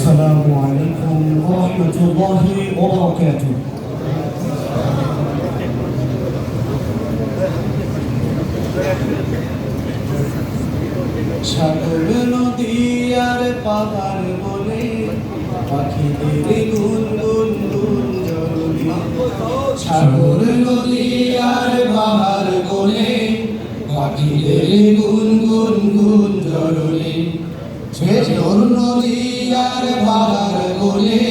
السلام عليكم ورحمة الله وبركاته সাগর নদী আর পাহাড় বলে পাখিদের গুন গুন গুন জরুরি সাগর নদী আর পাহাড় বলে পাখিদের গুন গুন গুন জরুরি সাগর নদী আর পাহাড় বলে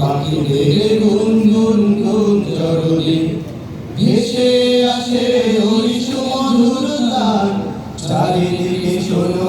পাখিদের গুন গুন গুন জরুরি। ভেসে আসে ওই সুমধুর চারিদিকে শোনো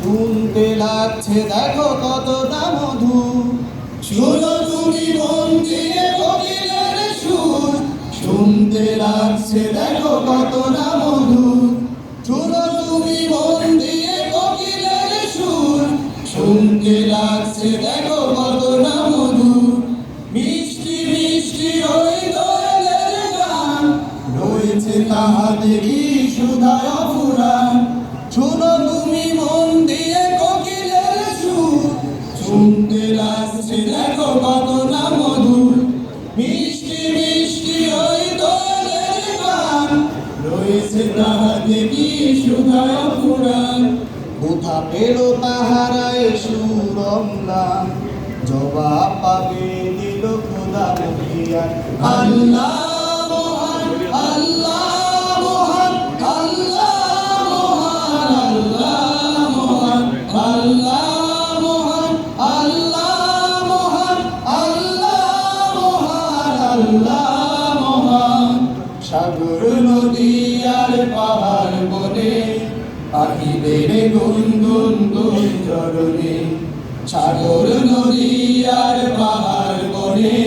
শুনতে লাগছে, দেখো কতটা মধু শুনো তুমি মন দিয়ে কোকিলের সুর। শুনতে লাগছে, দেখো কতটা মধু শুনতে লাগছে কতটা মধু। মিষ্টি মিষ্টি রয়েছে তাহাতে কি সুধায় ফুরান শুনো তুমি না মধুর মিষ্টি মিষ্টি গান। তাহাতে কোথা পেল তাহারায় সুরমলাম জবাব পাবে দিল খোদা আল্লাহ মহান পাখিদের গুন গুন চরণে। সাগর, নদী আর পাহাড় বনে।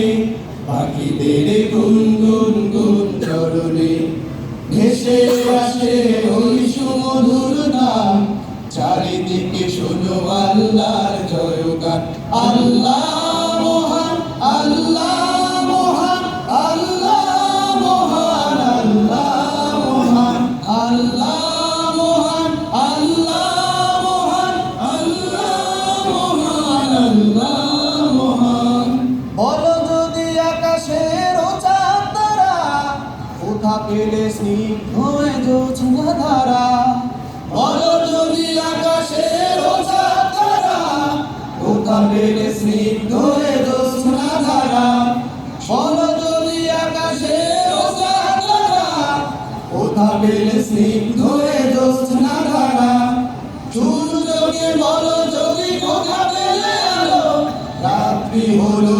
পাখিদের গুন গুন গুন চরণে। ভেসে আসে ওই সুমধুর নাম চারিদিকে শোনো আল্লাহর জয়গান। আল্লাহ স্নিগ্ধ জোছনা ধারা বলো যদি আকাশের তারা কোথা পেলে স্নিগ্ধ জোছনা ধারা বলো যদি আকাশের তারা কোথা পেলে স্নিগ্ধ হয়ে ধারা যদি কোথা পেলে আলো রাত্রি হলো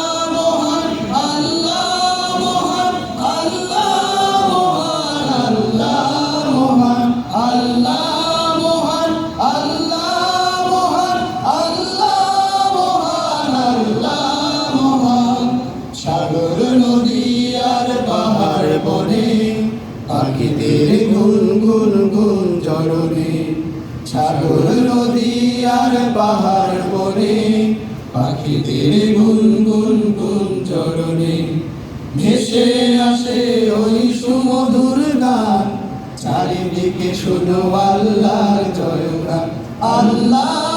গুন গুন গুন জরুরি সাগর নদী আর পাহাড় বনে, পাখিদের গুনগুন গুন চরণে। ভেসে আসে ওই সুমধুর গান, চারিদিকে শুধু আল্লাহর জয়গান। আল্লাহ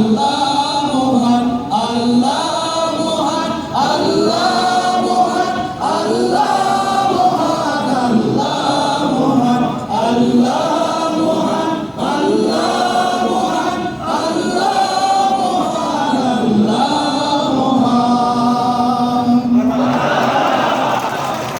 Lula.